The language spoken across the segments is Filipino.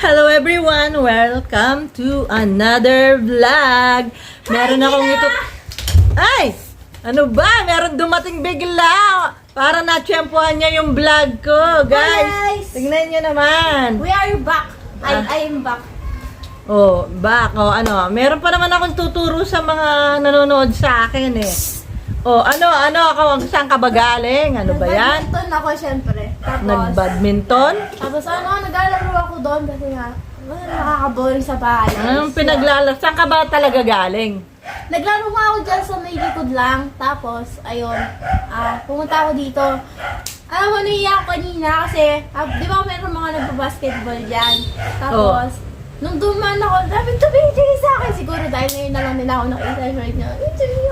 Hello everyone! Welcome to another vlog! Meron akong ito... Ay! Ano ba? Meron dumating bigla! Para na-tsempuhan niya yung vlog ko, guys! guys! Tingnan niyo naman! We are back. I, Ah. I am back. Oh, back. Oh, ano, meron pa naman akong tuturo sa mga nanonood sa akin eh. Oh, ano, ano ako, saan ka ba galing? Ano ba yan? Nag-badminton ako syempre. Tapos, Nag-badminton? tapos ano, naglalaro ako doon kasi nga, wala, nakaka-boring sa bahay. Anong pinaglalaro? Saan ka ba talaga galing? Naglaro nga ako dyan sa may likod lang. Tapos, ayun, ah, pumunta ako dito. Alam mo, naiiyak ako kanina kasi, ah, di ba meron mga nagpa-basketball dyan? Tapos, nung duman ako, sabi, tumigil sa akin. Siguro dahil ngayon na lang nila ako nakita right now.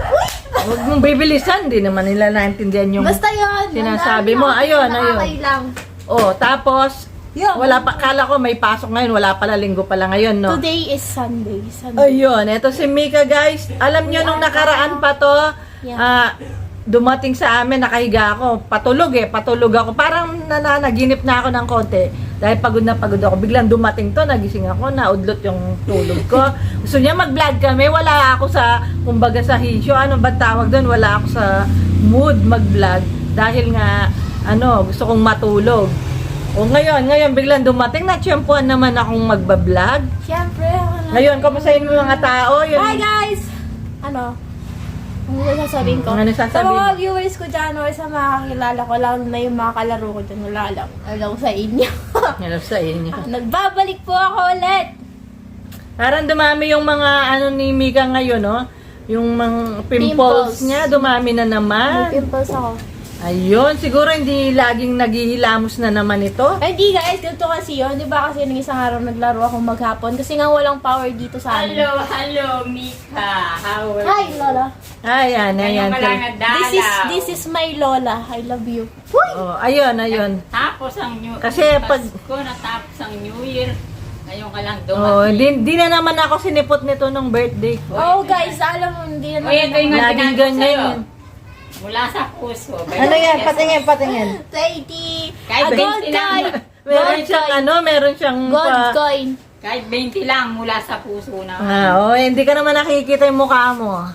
Uy! Huwag mong bibilisan, di naman nila naintindihan yung... Basta yun. sinasabi mo. Ayun, nakakay ayun. lang. Oh, tapos, Yun. wala pa, kala ko may pasok ngayon, wala pala, linggo pala ngayon, no? Today is Sunday. Sunday. Ayun, eto si Mika guys. Alam nyo nung nakaraan pa to, Yeah. ah, dumating sa amin, nakahiga ako. Patulog eh, patulog ako. Parang nananaginip na ako ng konti. Dahil pagod na pagod ako. Biglang dumating to, nagising ako, naudlot yung tulog ko. Gusto niya mag-vlog kami, wala ako sa, kumbaga sa hisyo, ano ba tawag doon? Wala ako sa mood mag-vlog. Dahil nga, ano, gusto kong matulog. O ngayon, ngayon biglang dumating, natsyempuan naman akong magbablog. Siyempre. ako na- Ngayon, kamustahin mo mga tao? Yun, Hi guys! Ano? Ano sasabihin ko? Ano Sa sasabihin? mga viewers ko dyan or sa mga kakilala ko lang na yung mga kalaro ko dyan, wala lang. Alam sa inyo. Hanap sa inyo. Nagbabalik po ako ulit. Parang dumami yung mga ano ni Mika ngayon, no? Yung mga pimples, Pimples. niya, dumami na May naman. pimples ako. Ayun, siguro hindi laging naghihilamos na naman ito. Hindi guys, ganito kasi yun. Di ba kasi nung isang araw naglaro ako maghapon kasi nga walang power dito sa amin. Hello, hello, Mika. How are Hi, you? Lola. Ayan, ayan. Nagdalaw. This is this is my Lola. I love you. Uy! Oh, ayun, ayun. Tapos ang New Kasi pag- Pasko, natapos ang New Year. Ngayon ka lang Oh, dumating. di, di na naman ako sinipot nito nung birthday ko. Oh guys, alam mo, hindi na O, ito yung ganyan. Mula sa puso. Ano yan? Patingin, patingin. Twenty. Kahit A gold 20 lang. coin. Meron Gold siyang coin. ano, meron siyang Gold pa... coin. Kahit 20 lang mula sa puso na. Ah, oh, hindi ka naman nakikita yung mukha mo.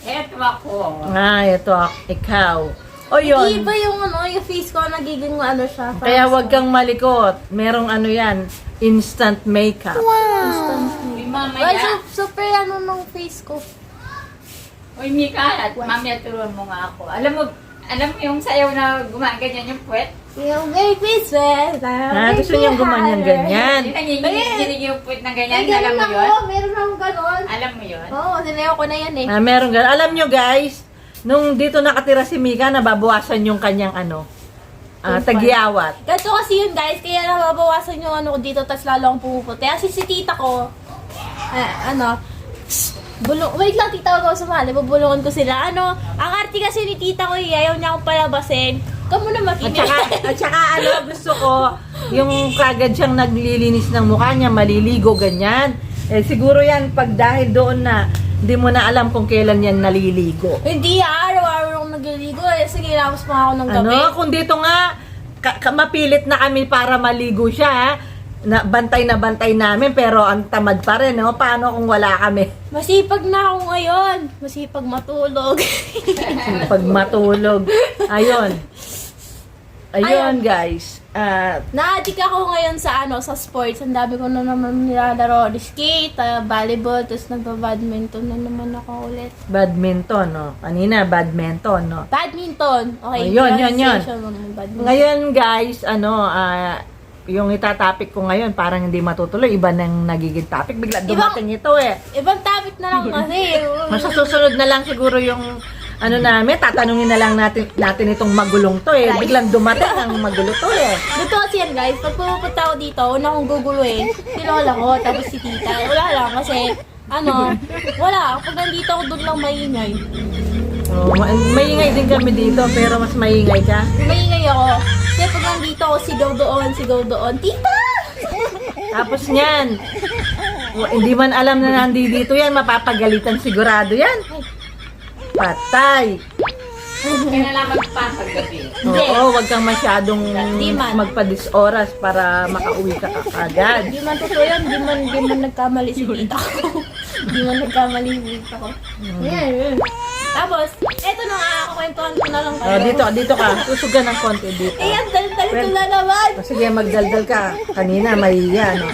Eto ako. Ah, ito, ikaw. O Hindi yun. ba yung ano, yung face ko nagiging ano siya? Kaya wag kang malikot. Merong ano yan, instant makeup. Wow! Uy, Ay, mamaya. so, super ano nung face ko. Uy, Mika, at mamaya turuan mo nga ako. Alam mo, alam mo yung sayaw na gumaganyan yung puwet? Yung make me sweat. Ah, gusto niyang gumanyan-ganyan. Yung nanginginig yung puwet ng ganyan, Ay, alam mo ako. yun? Meron akong ganon. Alam mo yun? Oo, sinayaw ko na yan eh. Ah, meron gan. Alam nyo guys, nung dito nakatira si Mika, nababawasan yung kanyang ano, ah, Tumpal. tagyawat. Ganito kasi yun guys, kaya nababawasan yung ano ko dito, tas lalo akong pumuputi. Kasi si tita ko, eh, ano, bulong, wait lang tita ko sumali, bubulungan ko sila. Ano, ang arte kasi ni tita ko, eh, ayaw niya akong palabasin. Kamu na At makinig. saka, at saka ano, gusto ko, yung kagad siyang naglilinis ng mukha niya, maliligo, ganyan. Eh, siguro yan, pag dahil doon na, hindi mo na alam kung kailan yan naliligo. Hindi ah, araw-araw akong nagliligo eh. Sige, lapos pa ako ng gabi. Ano, kung dito nga, ka- ka- mapilit na kami para maligo siya, ha? Na bantay na bantay namin, pero ang tamad pa rin, no? Paano kung wala kami? Masipag na ako ngayon. Masipag matulog. Pag matulog. Ayun. Ayun, guys. Ah, Na-addict ako ngayon sa ano, sa sports. Ang dami ko na naman nilalaro. Skate, ah, volleyball, tapos nagpa-badminton na naman ako ulit. badminton, no? Kanina, badminton, no? Badminton. Okay, Oh, yun, yun, yun. pronunciation ng badminton. Ngayon, guys, ano, ah, yung itatapik ko ngayon, parang hindi matutuloy. Iba nang nagiging topic. Bigla dumating ito, eh. Ibang topic na lang kasi. Mas susunod na lang siguro yung ano namin, tatanungin na lang natin natin itong magulong to eh. Biglang dumating ang magulo to eh. Dito kasi yan guys, pag pupunta ako dito, una kong guguluhin, si lola ko, tapos si tita. Wala lang kasi, ano, wala. Pag nandito ako, doon lang maingay. Oh, ma- maingay din kami dito, pero mas maingay ka. Maingay ako. Kasi pag nandito ako, sigaw doon, sigaw doon. Tita! Tapos niyan, w- hindi man alam na nandito yan, mapapagalitan sigurado yan. Patay. Kaya na lang magpasag gabi. Oo, wag kang masyadong Di man. magpadis oras para makauwi ka agad. Di man totoo yun, di man, di man nagkamali si tita ko. di man nagkamali si tita ko. Yan, yan. Tapos, eto na nga, kukwentuhan ko na lang kayo. Oh, dito, dito ka. Susugan ng konti dito. Eh, ang dal-dal ko na naman. O, sige, magdaldal ka. Kanina, mahiya, no?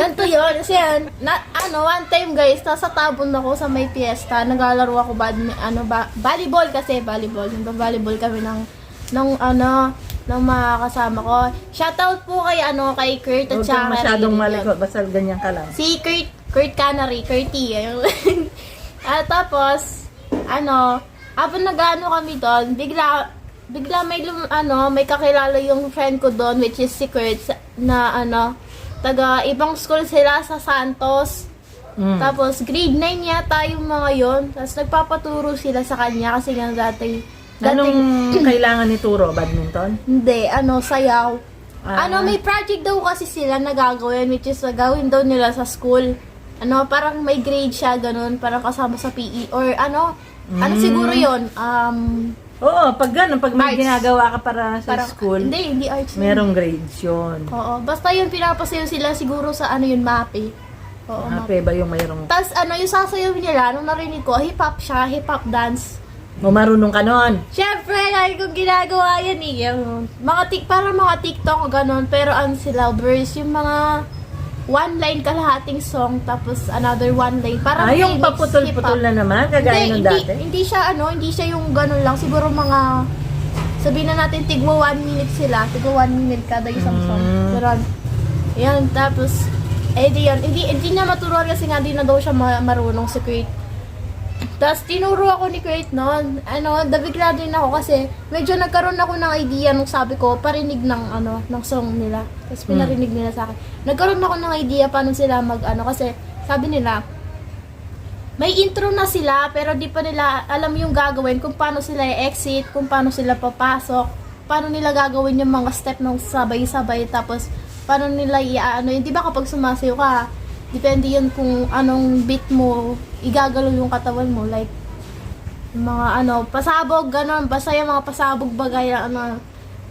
Ganito yun, kasi yan, na, ano, one time guys, nasa tabon ako sa may fiesta, naglalaro ako badmi, ano, ba, volleyball kasi, volleyball, nagba-volleyball kami ng, ng, ano, ng mga kasama ko. Shoutout po kay, ano, kay Kurt at Huwag kang masyadong malikot. Basta ganyan ka lang. Si Kurt, Kurt Canary, Kurty, ayun. At tapos, ano, habang nag-ano kami doon, bigla, bigla may, lum, ano, may kakilala yung friend ko doon, which is si sa- na, ano, taga ibang school sila sa Santos. Mm. Tapos, grade 9 yata yung mga yon Tapos, nagpapaturo sila sa kanya kasi nga dati, Anong dating, kailangan ni Turo? Badminton? hindi, ano, sayaw. Ah. Ano, may project daw kasi sila na gagawin, which is uh, gawin daw nila sa school. Ano, parang may grade siya, ganun, parang kasama sa PE. Or ano, ano Mm. siguro yon Um, Oo, pag gano'n, pag may Arts. ginagawa ka para sa parang, school, Hindi, hindi arts. yun. merong grades yun. Oo, basta yun, pinapasayaw sila siguro sa ano yun, MAPE. Oo, MAPE. Happy ba yung mayroong... Tapos ano, yung sasayaw nila, nung narinig ko, hip-hop siya, hip-hop dance. O marunong ka nun. Siyempre, lagi kong ginagawa yan eh. Yung mga tik, parang mga TikTok o ganun. Pero ano sila, verse, yung mga one line kalahating song, tapos another one line. Parang Ah, yung paputol-putol na naman, kagaya hindi, nung hindi, dati. hindi siya ano, hindi siya yung ganun lang. Siguro mga, sabihin na natin, tigwa one minute sila. Tigwa one minute kada isang song. Mm. Pero, yan, tapos, eh di yan, hindi, hindi niya maturuan kasi nga di na daw siya ma- marunong si Kurt. Tapos tinuro ako ni Kurt noon. Ano, nabigla din ako kasi medyo nagkaroon ako ng idea nung sabi ko parinig ng ano, ng song nila. Tapos pinarinig nila sa akin. Nagkaroon ako ng idea paano sila mag ano kasi sabi nila may intro na sila pero di pa nila alam yung gagawin kung paano sila exit, kung paano sila papasok, paano nila gagawin yung mga step ng sabay-sabay tapos paano nila iaano yun. Di ba kapag sumasayo ka, depende yun kung anong beat mo igagalaw yung katawan mo like mga ano, pasabog, ganon, basta yung mga pasabog bagay na ano,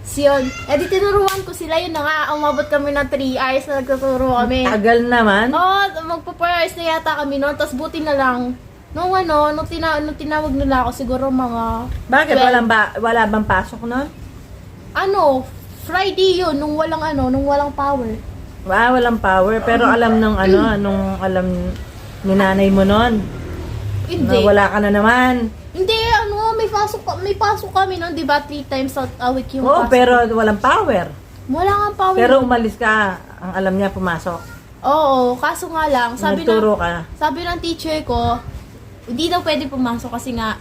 siyon. Eh di tinuruan ko sila yun na nga, umabot kami ng 3 hours na nagtuturo kami. Tagal naman. Oo, oh, magpa-hours na yata kami noon, tapos buti na lang, nung ano, nung, tina nung tinawag nila ako, siguro mga, Bakit? Well- Walang ba, wala bang pasok nun? ano, Friday yun, nung walang ano, nung walang power. Ah, walang power. Pero alam nung ano, nung alam ni nanay mo nun. Na Hindi. wala ka na naman. Hindi, ano, may pasok, may pasok kami noon, di ba, three times a, a week yung Oo, pasok. pero walang power. Wala nga power. Pero umalis ka, ang alam niya pumasok. Oo, kaso nga lang, sabi na, Nagturo ka. sabi ng teacher ko, hindi daw pwede pumasok kasi nga,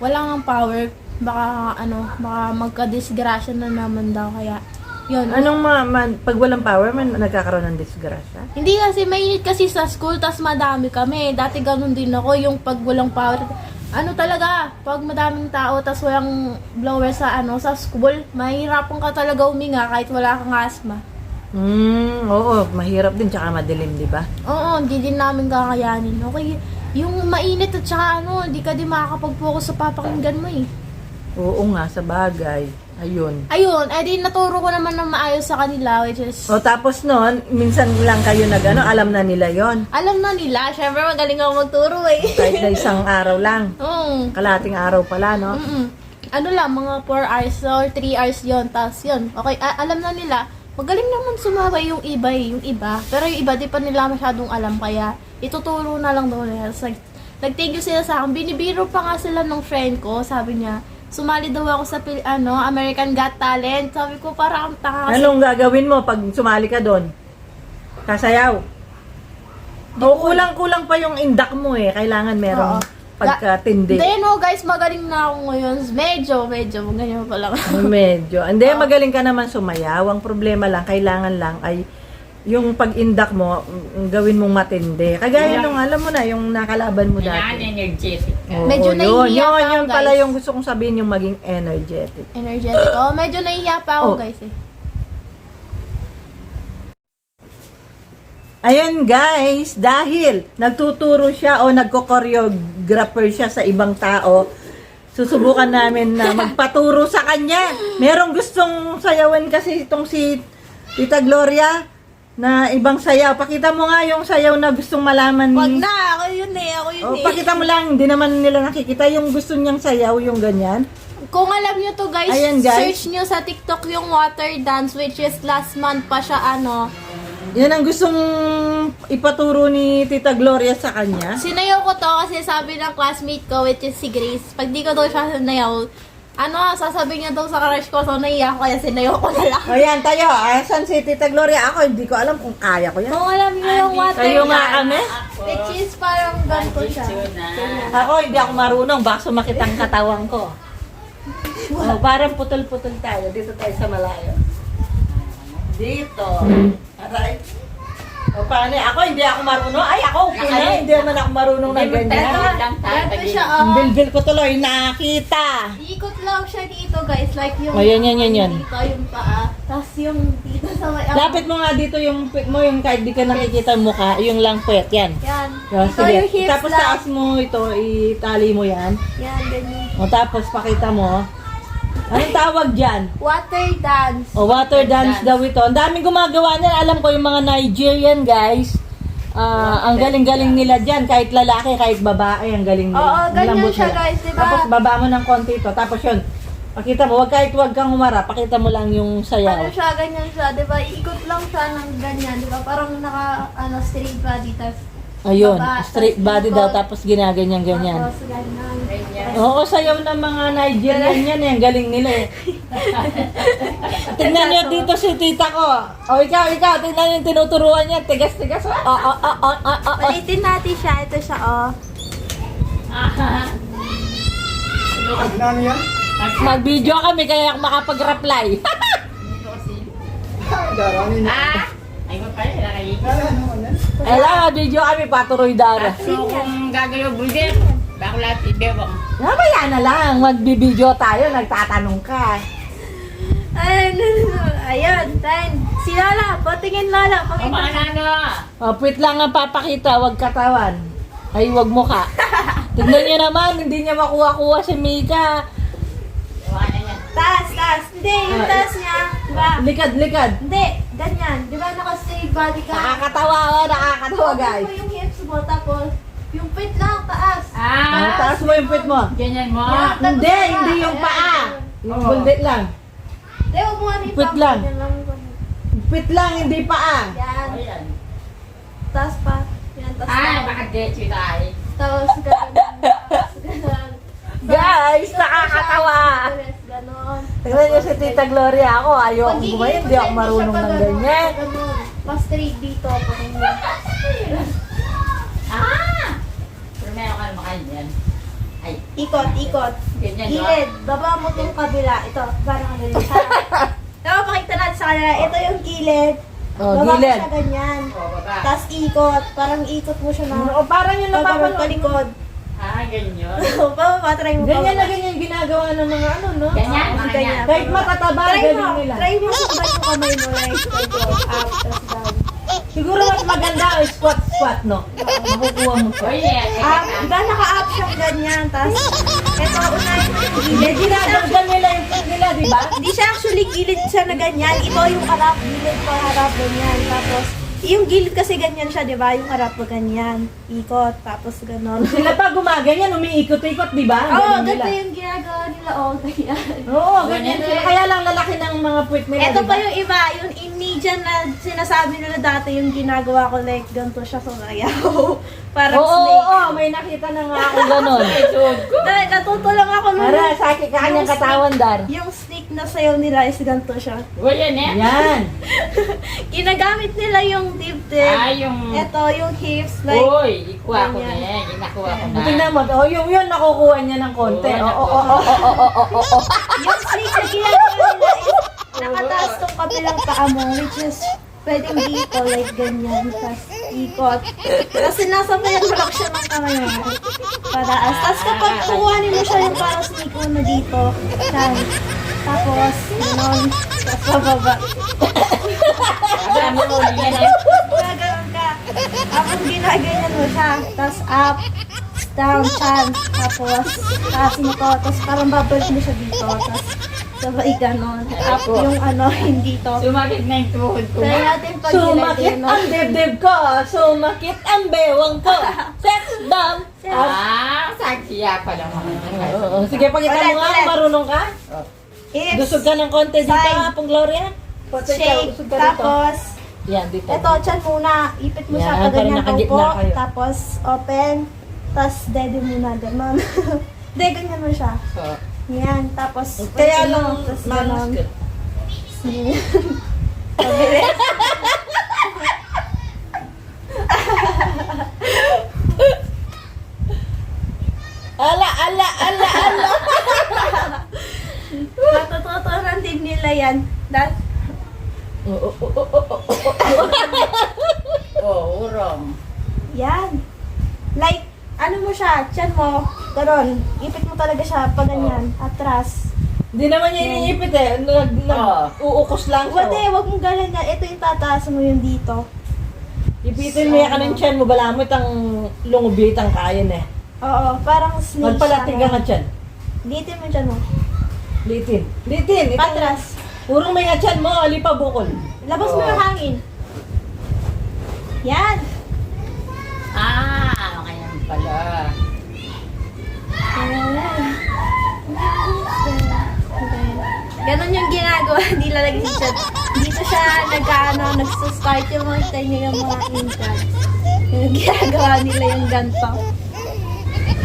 wala nga power. Baka, ano, baka magka-disgrasya na naman daw, kaya, yun. Anong ma, ma- pag walang power, man, nagkakaroon ng disgrasya? Hindi kasi mainit kasi sa school, tas madami kami. Dati ganun din ako, yung pag walang power. Ano talaga, pag madaming tao, tas walang blower sa ano sa school, mahirapan ka talaga uminga kahit wala kang asma. Hmm, oo, mahirap din, tsaka madilim, di ba? Oo, hindi din namin kakayanin. Okay, yung mainit at saka ano, hindi ka din makakapag-focus sa papakinggan mo eh. Oo nga, sa bagay. Ayun. Ayun, eh di naturo ko naman ng maayos sa kanila, which is, O tapos noon, minsan lang kayo nag ano, alam na nila yon alam na nila, syempre magaling ako magturo eh. Kahit na isang araw lang. Oo. Kalating araw pala, no? Mm-mm. Ano lang, mga 4 hours or 3 hours yon Tapos yun, okay, a- alam na nila, magaling naman sumabay yung iba eh, yung iba. Pero yung iba, di pa nila masyadong alam, kaya ituturo na lang like, nag-thank you sila sa akin. Binibiro pa nga sila ng friend ko, sabi niya, sumali daw ako sa ano, American Got Talent. Sabi ko, parang tanga kasi. Anong gagawin mo pag sumali ka doon? Kasayaw. O kulang-kulang pa yung indak mo eh. Kailangan merong Oo. pagkatindi. Hindi, no, guys, magaling na ako ngayon. Medyo, medyo, ganyan pa lang. Medyo. Hindi, magaling ka naman sumayaw. Ang problema lang, kailangan lang ay yung pag-indak mo, mm, gawin mong matindi. Kagaya Yeah. nung, alam mo na, yung nakalaban mo Kailangan dati. energetic ka. Oo, Medyo yun, nahihiya yun, pa ako, yun pala guys. yung gusto kong sabihin, yung maging energetic. Energetic. Oh, medyo nahihiya pa ako, Oh. guys eh. Ayan guys, dahil nagtuturo siya o nagko-choreographer siya sa ibang tao, susubukan namin na magpaturo sa kanya. Merong gustong sayawan kasi itong si Tita Gloria na ibang sayaw. Pakita mo nga yung sayaw na gustong malaman Wag ni... na, ako yun eh, ako yun Oh, eh. pakita mo lang, hindi naman nila nakikita yung gusto niyang sayaw, yung ganyan. Kung alam nyo to guys, Ayan, guys. search nyo sa TikTok yung water dance which is last month pa siya ano. Yan ang gustong ipaturo ni Tita Gloria sa kanya. Sinayaw ko to kasi sabi ng classmate ko which is si Grace, pag di ko daw siya sinayaw, ano, sasabihin niya daw sa crush ko, so naiyak ko kaya sinayaw ko na lang. O yan, tayo. Asan si Tita Gloria? Ako, hindi ko alam kung kaya ko yan. Kung alam nyo yung water Kayo nga kami? which is parang ganito siya. Ako, hindi ako marunong. Baka sumakit ang katawan ko. Oh, parang putol-putol tayo. Dito tayo sa malayo. Dito. Aray. O paano? Ako, hindi ako marunong. Ay, ako, upo na. Hindi naman ako marunong na ganyan. Ganito siya, Ang oh. bilbil ko tuloy, nakita. Ikot lang siya dito guys, like yung... Oh, yan, yan, yan, yan. Dito yung paa, tapos yung dito sa may... Lapit mo nga dito yung pit mo, yung kahit di ka nakikita ang mukha, yung lang puwet, yan. Yan. Oh, Ito yung sige. hips Tapos lang. taas mo ito, itali mo yan. Yan, ganyan. O tapos pakita mo. Anong tawag dyan? Water dance. O water dance Dance. daw ito. Ang daming gumagawa niyan. Alam ko yung mga Nigerian guys. ah, ang galing-galing nila dyan. Kahit lalaki, kahit babae, ang galing nila. Oo, ganyan lambot siya, nila. guys, diba? Tapos baba mo ng konti ito. Tapos yun, pakita mo. Wag kahit wag kang humara. Pakita mo lang yung Ano sayaw. siya, ganyan siya, di ba? Ikot lang siya ng ganyan, di ba? Parang naka, ano, straight body, tapos... Ayun, baba, straight tapos body ikot, daw. Tapos ginaganyan-ganyan. Tapos ganyan. Oo, sayaw ng mga Nigerian yan eh. Ang galing nila eh. tingnan nyo dito si tita ko. O ikaw, ikaw, tingnan nyo yung tinuturuan niya. Tigas-tigas. O, o, o, o, o, o, o. Palitin natin siya. Ito siya, oh. Ano yan? Mag-video kami kaya makapag-reply. Daranin na. Ah! Ay, mo pala, nakikita. Ano yan? Alam, mag-video kami, patuloy dara. So, kung gagalaw bulder, bako lahat ibebang. Mamaya na lang, magbibideo tayo, nagtatanong ka. Ayun, ayun, ten. Si Lola, patingin Lola. O Pakita. mga nano, O, puwit lang ang papakita, wag katawan. Ay, wag mukha. Tignan niyo naman, hindi niya makuha-kuha si Mika. na. Taas, taas. Hindi, yung Ah, taas niya. Ba? Likad, likad. Hindi, ganyan. Di ba naka-straight body ka? Nakakatawa, oh, nakakatawa guys. Tapos yung hips mo, tapos yung pit lang, taas. Ah, Ah! taas mo yung puwit mo. Ganyan mo. Tapos Hindi, wala. hindi yung Ayan, paa. ayan. Yung bundit lang. Hindi, huwag mo nga nito. Pit lang. Ganyan lang. Puwit lang, hindi paa. Yan. Ayan. Taas pa. Yan, taas Ah, pa. baka detso tayo. Tapos ganun. Tapos ganun. Guys, pa nakakatawa. Ganon. Ganon. Tignan niyo si Tita Gloria. Ako, ayaw akong gumayon. Hindi ako marunong ng pag- ganyan. Ganon. Mas straight dito. Pagiging. Ah! Pero meron ka naman kayo dyan. Ay, Ikot, ikot. ganyan? Gilid. Baba mo itong kabila. Ito, parang ano yun. Tapos pakita natin sa kanila. Ito yung gilid. Oh, Baba mo gilid. siya ganyan. O, baba. Tapos ikot. Parang ikot mo siya na. O, parang yung napapanood. palikod. Ah, ganyan. Pababa, try mo Ganyan na ganyan ginagawa ng mga ano, no? Ganyan, Oo, mga ganyan. ganyan. Kahit matataba, Try mo. nila. Try mo sabay yung kamay mo. Like, ganito. Up, tapos down. Siguro mas maganda ay squat-squat, no? Makukuha mo. Oy, eh, eh, Up, eh, diba naka-up siya ganyan. Tapos, ito, unahin mo yung gilid. Eh, ginagawgan nila yung foot nila, di ba? Hindi siya actually gilid siya na ganyan. Ito yung harap, gilid pa harap, ganyan. Tapos, yung gilid kasi ganyan siya, di ba? Yung harap pa ganyan. Ikot, tapos ganon. Sila pa gumaganyan, umiikot-ikot, di ba? Oo, oh, Ganun ganito nila. yung ginagawa nila. Oo, ganyan. Oo, ganyan sila. Kaya lang lalaki ng mga puwit nila, Ito di pa yung iba, yung Indian na sinasabi nila dati, yung ginagawa ko like ganito siya sa sayaw. Parang Oo, oo, snake. oo, may nakita na nga ako ganon. Dahil natuto lang ako nun. Para sa akin, kanyang katawan, Dar. Yung snake na sayaw nila is ganito siya. Eh. Yan. Ginagamit nila yung dibdib. Ah, yung... Ito, yung hips, like, Uy, ikuha ko na yan. Inakuha ko na. Tingnan mo, oh, yung yun, nakukuha niya ng konti. Oo, oo, oo, oo, oo, oo, oo, yung snake na ginagawa nila is nakataas tong kabilang paa mo, which is pwedeng dito, like ganyan, tapos ikot. Tapos sinasabayan mo lang siya ng kamay mo. Pataas. Tapos kapag kukuhanin mo siya yung parang snake mo na dito, yan. Tapos, gano'n. Tapos bababa. Sabi mo, yan eh. Gaganon ka. Tapos ginaganyan mo siya. Tapos up, down, chan. Tapos, taasin mo to. Tapos parang babalik mo siya dito. Tapos, sabay ganon. Up yung ano, hindi to. Sumakit na yung tuhod ko. Try natin pag Sumakit ang dibdib ko, sumakit ang bewang ko. Sex bomb! Ah, sagsiya pa lang ako. Oo, sige, pakita Ulit, mo nga ulit. kung marunong ka. Hips, Dusog ka ng konti dito, Side. ha, pong Gloria. Shake. Tapos, Yan, dito. Ito, chan muna. Ipit mo siya Yan, pag para ganyan nakagitna upo. kayo. Tapos, open. Tapos, dede muna. Ganon. Hindi, ganyan mo siya. So, Yan. Tapos, Kaya lang. Tapos, ganon. ka. Pabilis. Ala, ala, ala, ala. Matututunan din nila yan. That, Oo, oo, oo, oo, oo. oh, urong. yan. Like, ano mo siya, chan mo, ganon. Ipit mo talaga siya pag ganyan, atras. Hindi naman niya iniipit eh. Nag, nag, Oo. uukos lang siya. Wala, wag mong ganyan yan. Ito yung tataas mo yung dito. Ipitin mo yan ka ng tiyan mo, balamot ang lungubit ang kain eh. Oo, parang snake Magpalatig siya. ang tiyan. Litin mo dyan mo. Litin. Litin. Ito, Patras. Purong may tiyan mo, alipa bukol. Labas mo yung hangin. Yan. Ah, kaya pala. Ganon yung ginagawa, si Chad. Dito siya nag-ano, nagsa-start yung mga tayo yung mga implants. Yung ginagawa nila yung ganito.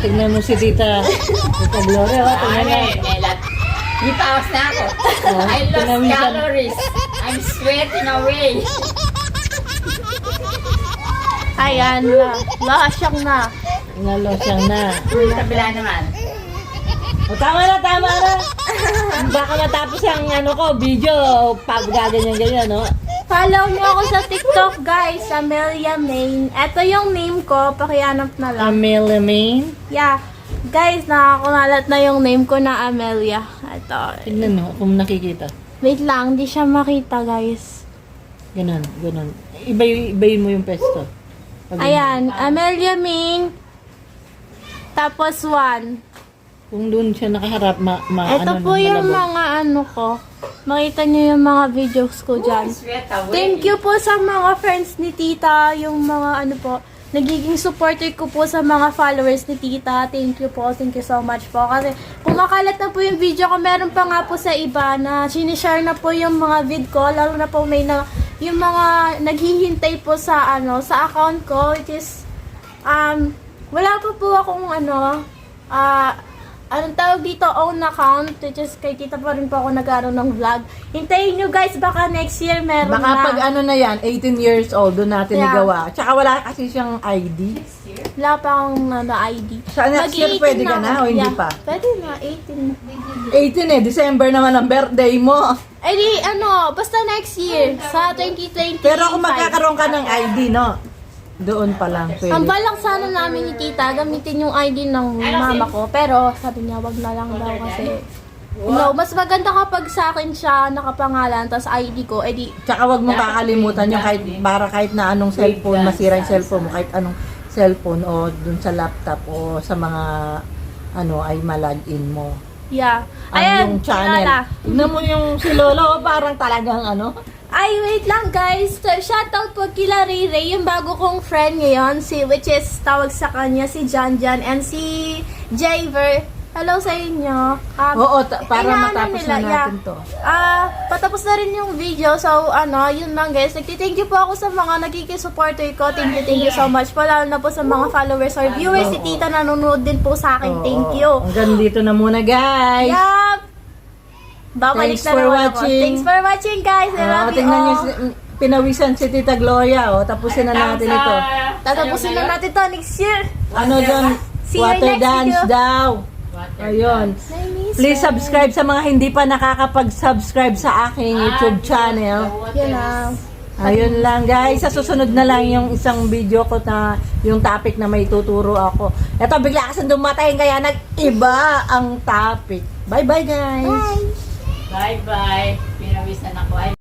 Tignan mo si Tita. Tita Gloria, oh, tignan mo. Itaos na ako. Oh, I lost pinamisan. calories. I'm sweating away. Ayan, la. Lahasyang na. Nalosyang na. Kabila naman. O, tama na, tama na. Baka matapos ang ano ko, video, pag gaganyan-ganyan, no? Follow niyo ako sa TikTok, guys. Amelia Main. Ito yung name ko. Pakihanap na lang. Amelia Main. Yeah. Guys, nakakunalat na yung name ko na Amelia. Ito. Tignan mo kung nakikita. Wait lang, hindi siya makita, guys. Ganon, ganon. Ibay, ibayin mo yung pesto. Pag- Ayan, Amelia Main. Tapos one. Kung doon siya nakaharap, ma, ma Ito ano po na, yung malabog. mga ano ko. Makita niyo yung mga videos ko dyan. Thank you po sa mga friends ni Tita, yung mga ano po, nagiging supporter ko po sa mga followers ni Tita. Thank you po, thank you so much po. Kasi kumakalat na po yung video ko, meron pa nga po sa iba na sinishare na po yung mga vid ko, lalo na po may na, yung mga naghihintay po sa ano, sa account ko, which is, um, wala pa po akong ano, ah, anong tawag dito, own account, which is kay tita pa rin po ako nag-aaral ng vlog. Hintayin nyo guys, baka next year meron Baka na. pag ano na yan, 18 years old, doon natin Yeah. igawa. Tsaka wala kasi siyang ID. Wala pa akong ano, ID. Sa next year, Mag-i-18 pwede ka ako. na o hindi Yeah. pa? Pwede na, 18. 18 eh, December naman ang birthday mo. Eh di, ano, basta next year, sa 2020. Pero kung magkakaroon ka ng ID, no? Doon pa lang pwede. Ang balak sana namin ni tita, gamitin yung ID ng mama ko. Pero sabi niya, wag na lang daw kasi. No, mas maganda kapag sa akin siya nakapangalan, tas ID ko, edi, Tsaka wag mong kakalimutan yung kahit, para kahit na anong cellphone, masira yung cellphone mo, kahit anong cellphone o dun sa laptop o sa mga ano ay malagin mo. yeah. Ang Ayan, yung channel. kilala. Tignan mo yung si Lolo, parang talagang ano. Ay, wait lang guys. So, Shoutout po kila Ray Ray, yung bago kong friend ngayon, si, which is tawag sa kanya si John John and si Javer. Hello sa inyo. Ah, Oo, para inaano matapos nila, na natin yeah. to. Ah, patapos na rin yung video. So, ano, yun lang guys. Nagti-thank you po ako sa mga nagiging supporter ko. Thank you, thank you so much po. Lalo na po sa mga followers or viewers. Si Tita nanonood din po sa akin. Thank Oo. you. Hanggang dito na muna, guys. Yup! Babalik Thanks na for naman ako. watching. Thanks for watching guys. I Oo, love you tingnan all. niyo, si- pinawisan si Tita Gloria, oh. Tapusin na natin ito. Tatapusin na natin to next year. Ano doon? See you Water next dance video. daw. Ayun. Please subscribe sa mga hindi pa nakakapag-subscribe sa aking YouTube channel. Yun lang. Ayun lang guys, sa susunod na lang yung isang video ko na yung topic na may tuturo ako. Ito bigla kasi dumatay kaya nag-iba ang topic. Bye bye guys. Bye. Bye-bye. Pinawisan ako. Ay,